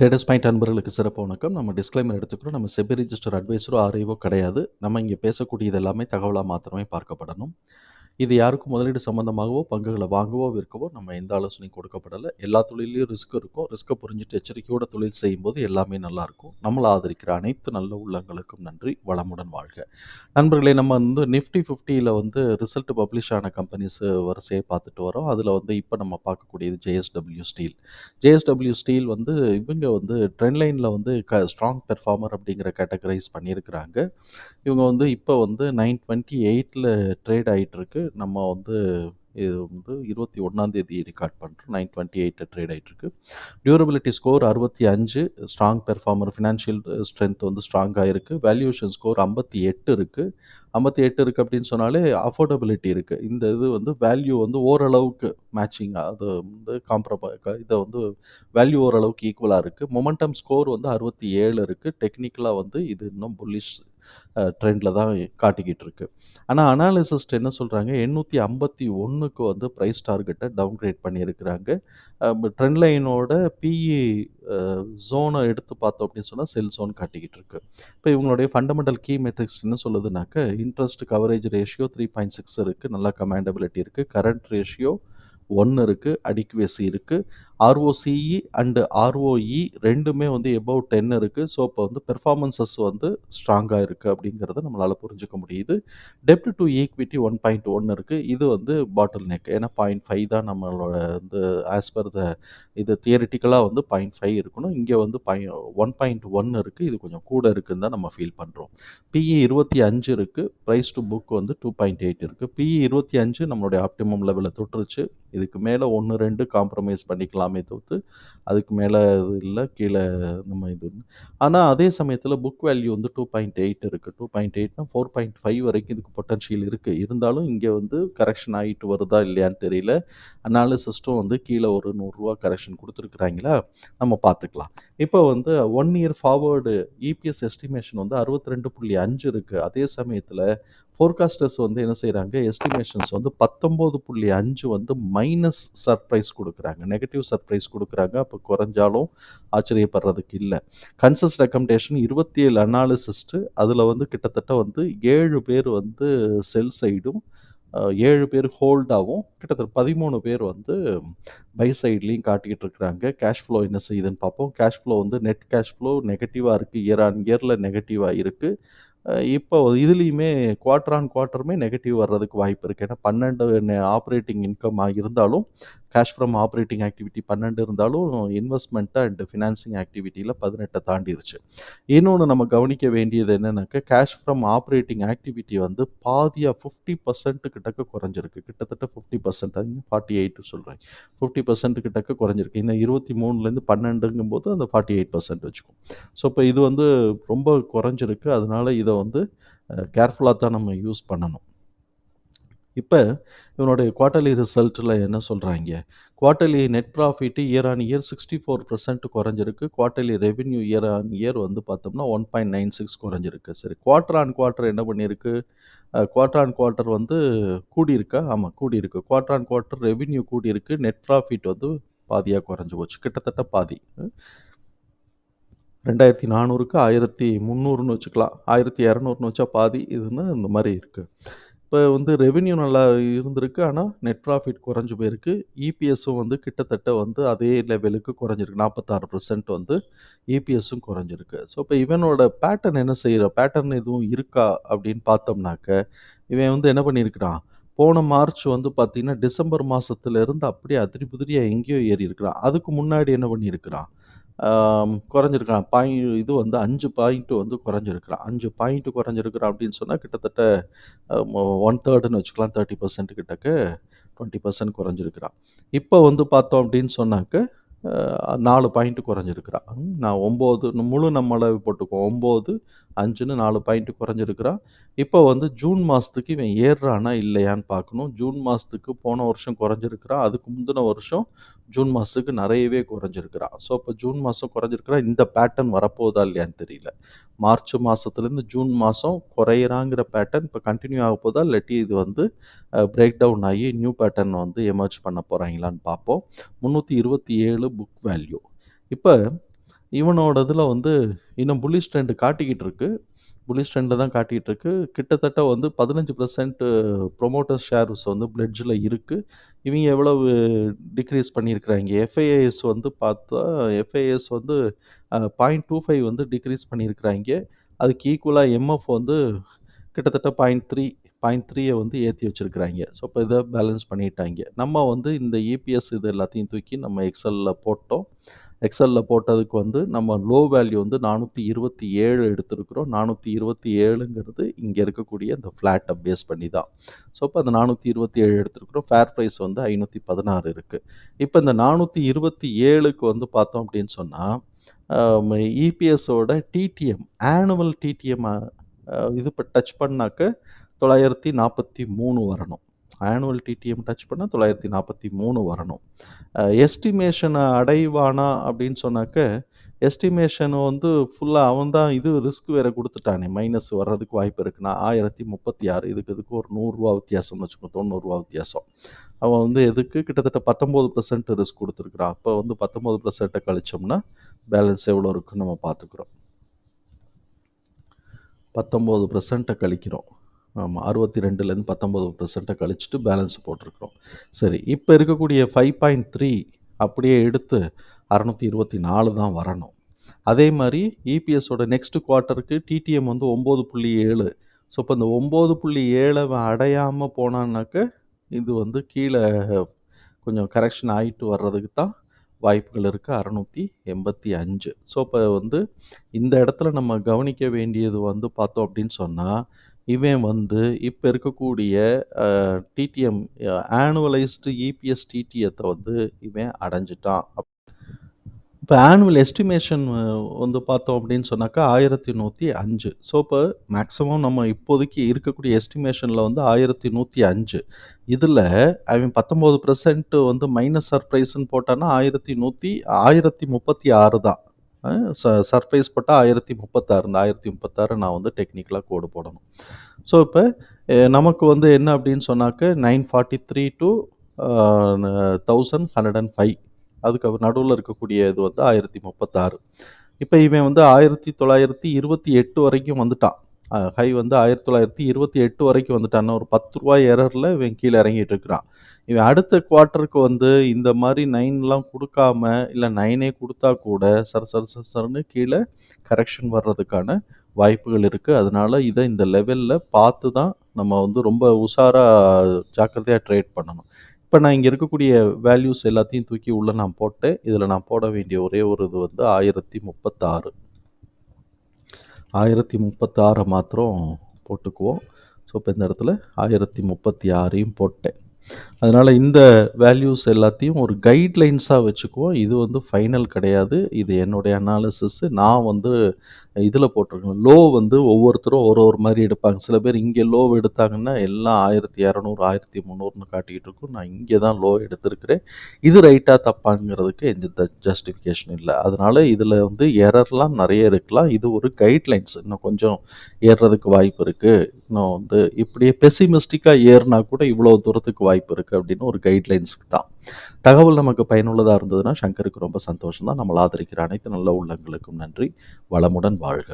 Traders point அன்பர்களுக்கு சிறப்பு வணக்கம். நம்ம டிஸ்க்ளைமர் எடுத்துக்கிறோம். நம்ம செபி ரிஜிஸ்டர் அட்வைஸரோ ஆர்ஐவோ கிடையாது. நம்ம இங்கே பேசக்கூடியது எல்லாமே தகவலாக மாத்திரமே பார்க்கப்படணும். இது யாருக்கும் முதலீடு சம்மந்தமாகவோ பங்குகளை வாங்கவோ விற்கவோ நம்ம எந்த ஆலோசனையும் கொடுக்கப்படலை. எல்லா தொழிலையும் ரிஸ்க் இருக்கும். ரிஸ்க்கை புரிஞ்சுட்டு எச்சரிக்கையோட தொழில் செய்யும்போது எல்லாமே நல்லாயிருக்கும் நம்மளை ஆதரிக்கிற அனைத்து நல்ல உள்ளங்களுக்கும் நன்றி. வளமுடன் வாழ்க. நண்பர்களே நம்ம வந்து நிஃப்டி ஃபிஃப்டியில் வந்து ரிசல்ட் பப்ளிஷ் ஆன கம்பெனிஸ் வரிசையை பார்த்துட்டு வரோம். அதில் வந்து இப்போ நம்ம பார்க்கக்கூடியது ஜேஎஸ்டபிள்யூ ஸ்டீல் ஜேஎஸ்டபிள்யூ ஸ்டீல் வந்து இவங்க வந்து ட்ரெண்ட் லைனில் வந்து க ஸ்ட்ராங் பெர்ஃபார்மர் அப்படிங்கிற கேட்டகரைஸ் பண்ணியிருக்கிறாங்க. இவங்க வந்து இப்போ வந்து நைன் டுவெண்ட்டி எயிட்டில் ட்ரேட் ஆகிட்டுருக்கு நம்ம வந்து இது வந்து இருபத்தி ஒன்றாந்தேதி ரெக்கார்ட் பண்ணுறோம் நைன் டுவெண்ட்டி எயிட்டில் ட்ரேட் ஆகிட்டுருக்கு டியூரபிலிட்டி ஸ்கோர் அறுபத்தி அஞ்சு ஸ்ட்ராங் பெர்ஃபார்மர் ஃபினான்ஷியல் ஸ்ட்ரென்த் வந்து ஸ்ட்ராங்காக இருக்குது வேல்யூஷன் ஸ்கோர் ஐம்பத்தி எட்டு இருக்குது ஐம்பத்தி எட்டு இருக்குது அப்படின்னு சொன்னாலே அஃபோர்டபிலிட்டி இருக்குது இந்த இது வந்து வேல்யூ வந்து ஓரளவுக்கு மேட்சிங் அது வந்து காம்ப்ரமை இதை வந்து வேல்யூ ஓரளவுக்கு ஈக்குவலாக இருக்குது மொமெண்டம் ஸ்கோர் வந்து அறுபத்தி ஏழு இருக்குது டெக்னிக்கலாக வந்து இது இன்னும் புல்லிஷ் ட்ரெண்டில் தான் காட்டிக்கிட்டு இருக்கு. ஆனால் அனாலிசிஸ்ட் என்ன சொல்கிறாங்க எண்ணூற்றி ஐம்பத்தி ஒன்றுக்கு வந்து ப்ரைஸ் டார்கெட்டை டவுன்கிரேட் பண்ணியிருக்கிறாங்க. ட்ரெண்ட் லைனோட பிஇ ஜோனை எடுத்து பார்த்தோம் அப்படின்னு சொன்னால் செல் ஜோன் காட்டிக்கிட்டு இருக்கு. இப்போ இவங்களுடைய ஃபண்டமெண்டல் கீ மெட்ரிக்ஸ் என்ன சொல்லுதுனாக்க interest coverage ratio three point six இருக்குது நல்லா கமாண்டபிலிட்டி இருக்குது கரண்ட் ரேஷியோ ஒன்று இருக்குது அடிக்குவேசி இருக்குது ஆர்ஓசிஇ அண்டு ஆர்ஓஇ ரெண்டுமே வந்து எபவ் டென் இருக்குது ஸோ இப்போ வந்து பெர்ஃபார்மன்சஸ் வந்து ஸ்ட்ராங்காக இருக்குது அப்படிங்கிறத நம்மளால் புரிஞ்சுக்க முடியுது. டெப்ட் to equity one point one இருக்குது இது வந்து பாட்டில் நெக் ஏன்னா பாயிண்ட் ஃபைவ் தான் நம்மளோட வந்து ஆஸ் பர் த இது தியரிட்டிக்கலாக வந்து பாயிண்ட் ஃபைவ் இருக்கணும். இங்கே வந்து பாய் ஒன் பாயிண்ட் ஒன் இருக்குது இது கொஞ்சம் கூட இருக்குன்னு தான் நம்ம ஃபீல் பண்ணுறோம் பிஇ இருபத்தி அஞ்சு இருக்குது ப்ரைஸ் டு புக் வந்து டூ பாயிண்ட் எயிட் இருக்குது பிஇ இருபத்தி அஞ்சு நம்மளுடைய ஆப்டிமம் லெவலில் தொட்டுருச்சு. இதுக்கு மேலே ஒன்று ரெண்டு காம்ப்ரமைஸ் பண்ணிக்கலாம் தவிர்த்து அதுக்கு மேலே இது இல்லை கீழே நம்ம இது ஆனால் அதே சமயத்தில் புக் வேல்யூ வந்து டூ பாயிண்ட் எயிட் இருக்குது டூ பாயிண்ட் எயிட்னா ஃபோர் பாயிண்ட் ஃபைவ் வரைக்கும் இதுக்கு பொட்டன்ஷியல் இருக்குது இருந்தாலும் இங்கே வந்து கரெக்ஷன் ஆகிட்டு வருதா இல்லையான்னு தெரியல. அனாலிசிஸ்ட்டும் வந்து கீழே ஒரு நூறுரூவா கரெக்ஷன் கொடுத்துருக்குறாங்களா? நம்ம பார்த்துக்கலாம். இப்போ வந்து one year forward EPS estimation வந்து அறுபத்தி ரெண்டு புள்ளி அஞ்சு இருக்குது அதே சமயத்தில் ஃபோர்காஸ்டர்ஸ் வந்து என்ன செய்கிறாங்க எஸ்டிமேஷன்ஸ் வந்து பத்தொம்போது புள்ளி அஞ்சு வந்து மைனஸ் சர்ப்ரைஸ் கொடுக்குறாங்க. நெகட்டிவ் சர்ப்ரைஸ் கொடுக்குறாங்க. அப்போ குறைஞ்சாலும் ஆச்சரியப்படுறதுக்கு இல்லை. கன்சஸ் ரெக்கமெண்டேஷன் இருபத்தி ஏழு அனாலிசிஸ்ட்டு அதில் வந்து கிட்டத்தட்ட வந்து ஏழு பேர் வந்து செல் சைடும் ஏழு பேர் ஹோல்டாகவும் கிட்டத்தட்ட பதிமூணு பேர் வந்து பை சைட்லேயும் காட்டிக்கிட்டு இருக்கிறாங்க. கேஷ் ஃப்ளோ என்ன செய்யுதுன்னு பார்ப்போம். கேஷ் ஃப்ளோ வந்து நெட் கேஷ் ஃப்ளோ நெகட்டிவாக இருக்குது இயர் ஆன் இயரில் நெகட்டிவாக இருக்குது இப்போ இதுலேயுமே குவார்ட்டர் ஆன் குவார்ட்டருமே நெகட்டிவ் வர்றதுக்கு வாய்ப்பு இருக்குது ஏன்னா பன்னெண்டு ஆப்ரேட்டிங் இன்கம் இருந்தாலும் கேஷ் ஃப்ரம் ஆப்ரேட்டிங் ஆக்டிவிட்டி பன்னெண்டு இருந்தாலும் இன்வெஸ்ட்மெண்ட் அண்ட் ஃபினான்சிங் ஆக்டிவிட்டியில் பதினெட்டை தாண்டிருச்சு. இன்னொன்று நம்ம கவனிக்க வேண்டியது என்னென்னாக்கா கேஷ் ஃப்ரம் ஆப்ரேட்டிங் ஆக்டிவிட்டி வந்து பாதியாக ஃபிஃப்டி பர்சன்ட் கிட்டக்க குறைஞ்சிருக்கு. கிட்டத்தட்ட ஃபிஃப்டி பர்சன்ட் அது ஃபார்ட்டி எயிட் சொல்கிறேன் ஃபிஃப்டி பர்சன்ட் கிட்டக்க குறைஞ்சிருக்கு. இன்னும் இருபத்தி மூணுலேருந்து பன்னெண்டுங்கும் போது அந்த ஃபார்ட்டி எயிட் பர்சன்ட் வச்சுக்கும். ஸோ இப்போ இது வந்து ரொம்ப குறைஞ்சிருக்கு. அதனால இதை வந்து கேர்ஃபுல்லாக தான் நம்ம யூஸ் பண்ணணும். இப்போ இவனுடைய குவார்ட்டர்லி ரிசல்ட்டில் என்ன சொல்கிறாங்க quarterly net profit year on year sixty four percent குறைஞ்சிருக்கு. Quarterly revenue year on year வந்து பார்த்தோம்னா ஒன் பாயிண்ட் நைன் சிக்ஸ் குறைஞ்சிருக்கு. சரி குவார்ட்டர் ஆன் குவார்ட்டர் என்ன பண்ணியிருக்கு? குவார்ட்டர் ஆன் குவார்ட்டர் வந்து கூடியிருக்கா? ஆமாம் கூடியிருக்கு. குவார்ட்டர் ஆன் குவார்ட்டர் ரெவென்யூ கூடியிருக்கு. நெட் ப்ராஃபிட் வந்து பாதியாக குறைஞ்சி போச்சு. கிட்டத்தட்ட பாதி. ரெண்டாயிரத்தி நானூறுக்கு ஆயிரத்தி முந்நூறுன்னு வச்சுக்கலாம். ஆயிரத்தி இரநூறுன்னு வச்சா பாதி. இதுன்னு இந்த மாதிரி இருக்குது இப்போ வந்து ரெவென்யூ நல்லா இருந்திருக்கு. ஆனால் நெட் ப்ராஃபிட் குறைஞ்சி போயிருக்கு. இபிஎஸ்ஸும் வந்து கிட்டத்தட்ட வந்து அதே லெவலுக்கு குறைஞ்சிருக்கு. நாற்பத்தாறு பர்சன்ட் வந்து இபிஎஸ்ஸும் குறைஞ்சிருக்கு. ஸோ இப்போ இவனோட பேட்டர்ன் என்ன செய்கிற பேட்டர்ன் எதுவும் இருக்கா? அப்படின்னு பார்த்தோம்னாக்க இவன் வந்து என்ன பண்ணியிருக்கிறான்? போன மார்ச் வந்து பார்த்திங்கன்னா டிசம்பர் மாதத்துலேருந்து அப்படியே அதிரி புதிரியாக எங்கேயோ ஏறி இருக்கிறான் அதுக்கு முன்னாடி என்ன பண்ணியிருக்கிறான்? குறைஞ்சிருக்கிறான் பாய் இது வந்து அஞ்சு பாயிண்ட்டு வந்து குறைஞ்சிருக்கிறான் அஞ்சு பாயிண்ட்டு குறைஞ்சிருக்கிறான் அப்படின்னு சொன்னால் கிட்டத்தட்ட ஒன் தேர்டுன்னு வச்சுக்கலாம். தேர்ட்டி பர்சன்ட் கிட்டக்க டுவெண்ட்டி பர்சன்ட் குறைஞ்சிருக்கிறான். இப்போ வந்து பார்த்தோம் அப்படின்னு சொன்னாக்க நாலு பாயிண்ட்டு குறைஞ்சிருக்கிறான். நான் ஒம்பது முழு நம்மளை போட்டுக்குவோம். ஒம்பது அஞ்சுன்னு நாலு பாயிண்ட்டு குறைஞ்சிருக்கிறான். இப்போ வந்து ஜூன் மாதத்துக்கு இவன் ஏறுறானா இல்லையான்னு பார்க்கணும். ஜூன் மாதத்துக்கு போன வருஷம் குறைஞ்சிருக்கிறான். அதுக்கு முந்தின வருஷம் ஜூன் மாதத்துக்கு நிறையவே குறைஞ்சிருக்கிறான் ஸோ இப்போ ஜூன் மாதம் குறைஞ்சிருக்கிறா. இந்த பேட்டர்ன் வரப்போகுதா இல்லையான்னு தெரியல. மார்ச் மாதத்துலேருந்து ஜூன் மாதம் குறையிறாங்கிற பேட்டர்ன் இப்போ கண்டினியூ ஆக போதா? இல்லாட்டி இது வந்து பிரேக் டவுன் ஆகி நியூ பேட்டர்ன் வந்து எமர்ஜ் பண்ண போகிறாங்களான்னு பார்ப்போம் முந்நூற்றி இருபத்தி ஏழு புக் வேல்யூ இப்போ இவனோட இதில் வந்து இன்னும் புல்லிஷ் ட்ரெண்ட் காட்டிக்கிட்டு இருக்கு. புலிஷ் ட்ரெண்டில் தான் காட்டிகிட்டு இருக்கு. கிட்டத்தட்ட வந்து பதினஞ்சு பர்சன்ட் ப்ரொமோட்டர் ஷேர்ஸ் வந்து பிளட்ஜில் இருக்குது இவங்க எவ்வளவு டிக்ரீஸ் பண்ணியிருக்கிறாங்க? எஃப்ஐஏஎஸ் வந்து பார்த்தா எஃப்ஐஏஎஸ் வந்து பாயிண்ட் டூ ஃபைவ் வந்து டிக்ரீஸ் பண்ணியிருக்கிறாங்க. அதுக்கு ஈக்குவலாக எம்எஃப் வந்து கிட்டத்தட்ட 0.3 0.3ய வந்து ஏற்றி வச்சுருக்கிறாங்க. ஸோ, இப்போ இதை பேலன்ஸ் பண்ணிட்டாங்க. நம்ம வந்து இந்த இபிஎஸ் இது எல்லாத்தையும் தூக்கி நம்ம எக்ஸலில் போட்டோம். எக்ஸலில் போட்டதுக்கு வந்து நம்ம லோ வேல்யூ வந்து 427 எடுத்திருக்கிறோம். 427ங்கிறது இங்க இருக்கக்கூடிய இந்த ஃப்ளாட்டை பேஸ் பண்ணி தான். ஸோ, இப்போ அந்த 427 எடுத்திருக்கிறோம். ஃபேர் ப்ரைஸ் வந்து ஐநூற்றி பதினாறு இருக்குது இப்போ இந்த 427க்கு வந்து பார்த்தோம் அப்படின்னு சொன்னால் இபிஎஸ்ஸோட இபிஎஸோட டிடிஎம் ஆனுவல் டிடிஎம் இது இப்போ டச் பண்ணாக்க 943 வரணும். ஆனுவல் டிடிஎம் டச் பண்ணால் தொள்ளாயிரத்தி நாற்பத்தி மூணு வரணும். எஸ்டிமேஷனை அடைவானா அப்படின்னு சொன்னாக்க, எஸ்டிமேஷன் வந்து ஃபுல்லாக அவன் தான் இது ரிஸ்க் வேறு கொடுத்துட்டானே மைனஸ் வர்றதுக்கு வாய்ப்பு இருக்குன்னா, 1036 இதுக்கு இதுக்கு ஒரு நூறுரூவா வித்தியாசம்னு வச்சுக்கோ. தொண்ணூறுரூவா வித்தியாசம். அவன் வந்து எதுக்கு கிட்டத்தட்ட 19% ரிஸ்க் கொடுத்துருக்குறான் அப்போ வந்து 19% கழிச்சோம்னா, பேலன்ஸ் எவ்வளோ இருக்குன்னு நம்ம பார்த்துக்குறோம் பத்தொம்போது பர்சன்ட்டை கழிக்கிறோம். ஆமா. 62லேருந்து 19% கழிச்சுட்டு பேலன்ஸ் போட்டிருக்கிறோம். சரி. இப்போ இருக்கக்கூடிய 5.3 அப்படியே எடுத்து 624 தான் வரணும். அதே மாதிரி இபிஎஸோட நெக்ஸ்ட் குவார்ட்டருக்கு டிடிஎம் வந்து 9.7 ஸோ, இப்போ இந்த ஒம்பது புள்ளி ஏழை அடையாமல் போனான்னாக்க, இது வந்து கீழே கொஞ்சம் கரெக்ஷன் ஆகிட்டு வர்றதுக்கு தான் வாய்ப்புகள் இருக்குது அறநூற்றி எண்பத்தி அஞ்சு ஸோ, இப்போ வந்து இந்த இடத்துல நம்ம கவனிக்க வேண்டியது வந்து பார்த்தோம் அப்படின்னு சொன்னால் இவன் வந்து இப்போ இருக்கக்கூடிய டிடிஎம் ஆனுவலைஸ்டு இபிஎஸ் டிடிஎத்தை வந்து இவன் அடைஞ்சுட்டான். இப்போ ஆனுவல் எஸ்டிமேஷன் வந்து பார்த்தோம் அப்படின்னு சொன்னாக்கா 1105 ஸோ, இப்போ மேக்ஸிமம் நம்ம இப்போதைக்கு இருக்கக்கூடிய எஸ்டிமேஷனில் வந்து ஆயிரத்தி நூற்றி அஞ்சு இதில் அவன் 19% வந்து மைனஸ் சர்ப்ரைஸ்ன்னு போட்டான்னா 1100 1036 தான். ச சர்ஃபேஸ் போட்டால் ஆயிரத்தி முப்பத்தாறு இந்த ஆயிரத்தி முப்பத்தாறு நான் வந்து டெக்னிக்கலாக கோடு போடணும். ஸோ இப்போ நமக்கு வந்து என்ன அப்படின்னு சொன்னாக்க nine forty three to thousand hundred and five அதுக்கு நடுவில் இருக்கக்கூடிய இது வந்து ஆயிரத்தி முப்பத்தாறு. இப்போ இவன் வந்து ஆயிரத்தி தொள்ளாயிரத்தி இருபத்தி எட்டு வரைக்கும் வந்துட்டான். ஹை வந்து ஆயிரத்தி தொள்ளாயிரத்தி இருபத்தி எட்டு வரைக்கும் வந்துட்டான். ஒரு பத்து ரூபாய் எரரில் இவன் கீழே இறங்கிட்டு இருக்கிறான். இவன் அடுத்த குவார்ட்டருக்கு வந்து இந்த மாதிரி நைன்லாம் கொடுக்காம இல்லை நைனே கொடுத்தா கூட சர சர சர சரன்னு கீழே கரெக்ஷன் வர்றதுக்கான வாய்ப்புகள் இருக்குது அதனால் இதை இந்த லெவலில் பார்த்து தான் நம்ம வந்து ரொம்ப உஷாராக ஜாக்கிரதையாக ட்ரேட் பண்ணணும். இப்போ நான் இங்கே இருக்கக்கூடிய வேல்யூஸ் எல்லாத்தையும் தூக்கி உள்ளே நான் போட்டேன். இதில் நான் போட வேண்டிய ஒரே ஒரு இது வந்து 1036 1036 மாத்திரம் போட்டுக்குவோம். ஸோ, இப்போ இந்த இடத்துல 1036யும் போட்டேன். அதனால் இந்த வேல்யூஸ் எல்லாத்தையும் ஒரு கைட்லைன்ஸாக வச்சுக்குவோம். இது வந்து ஃபைனல் கிடையாது. இது என்னுடைய அனாலிசிஸ்ஸு நான் வந்து இதில் போட்டிருக்கேன். லோ வந்து ஒவ்வொருத்தரும் ஒரு ஒரு மாதிரி எடுப்பாங்க. சில பேர் இங்கே லோ எடுத்தாங்கன்னா, எல்லாம் 1200 1300ன்னு காட்டிக்கிட்டு இருக்கும். நான் இங்கே தான் லோ எடுத்திருக்கிறேன். இது ரைட்டாக தப்பாங்கிறதுக்கு எந்த ஜஸ்டிஃபிகேஷன் இல்லை அதனால் இதில் வந்து எரர்லாம் நிறைய இருக்கலாம். இது ஒரு கைட்லைன்ஸ். இன்னும் கொஞ்சம் ஏறுறதுக்கு வாய்ப்பு இருக்குது இன்னும் வந்து இப்படியே பெசிமிஸ்டிக்காக ஏறுனா கூட இவ்வளோ தூரத்துக்கு வாய்ப்பு இருக்கு அப்படின்னு ஒரு கைட்லைன்ஸ்க்கு தான். தகவல் நமக்கு பயனுள்ளதாக இருந்ததுன்னா, சங்கருக்கு ரொம்ப சந்தோஷம் தான். நம்மள ஆதரிக்கிற அனைத்து நல்ல உள்ளங்களுக்கும் நன்றி. வளமுடன் வாழ்க!